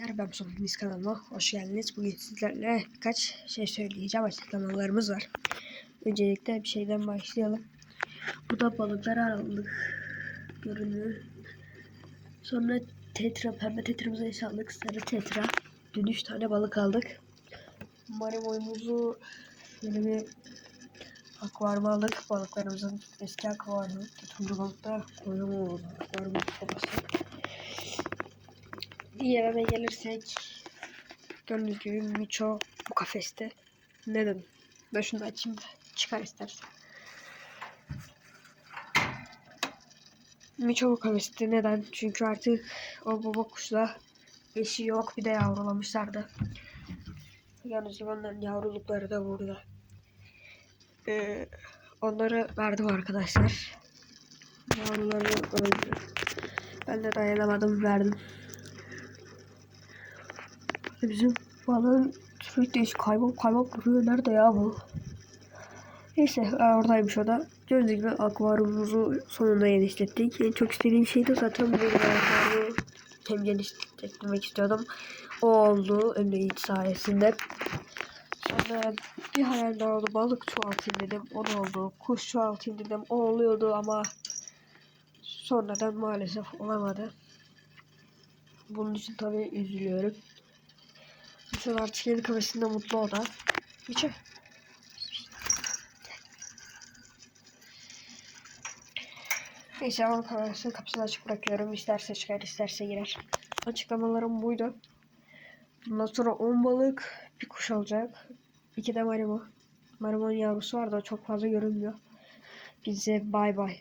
Arkadaşlar ben Sofimiz kanalıma hoş geldiniz. Bugün sizlerle birkaç şey söyleyeceğim. Açıklamalarımız var. Öncelikle bir şeyden başlayalım. Bu da balıklar aldık. Görünüyor. Sonra tetra, pembe tetramızı aldık. Sarı tetra. Dün 3 tane balık aldık. Marimoyumuzu şöyle bir akvaryuma aldık. Balıklarımızın eski akvaryumu. Tutumlu balıkta koyumu oldu. Akvaryumun babası. Diğerine gelirsek gördüğünüz gibi Micho bu kafeste. Neden? Ben şunu da açayım da çıkar istersen. Micho bu kafeste neden? Çünkü artık o baba kuşla eşi yok bir de yavrulamışlardı. Gibi onların yavrulukları da burada. Ee, onları verdim arkadaşlar. Yavruları öldü. Ben de dayanamadım verdim. Bizim balığın sürekli hiç kaybolup kaybolup duruyor. Nerede ya bu? Neyse oradaymış o da. Gördüğünüz gibi akvaryumumuzu sonunda genişlettik. En çok istediğim şey de zaten bu akvaryumu hem genişletmek istiyordum. O oldu Emre Yiğit sayesinde. Sonra bir hayal daha oldu. Balık çoğaltayım dedim. O da oldu. Kuş çoğaltayım dedim. O oluyordu ama sonradan maalesef olamadı. Bunun için tabii üzülüyorum. Mesela artık yeni kafesinde mutlu o da. Miço. Neyse ama kafesinin kapısını açık bırakıyorum. İsterse çıkar isterse girer. Açıklamalarım buydu. Bundan sonra 10 balık bir kuş olacak. 2 de marimo. Marimo'nun yavrusu var da çok fazla görünmüyor. Bize bay bay.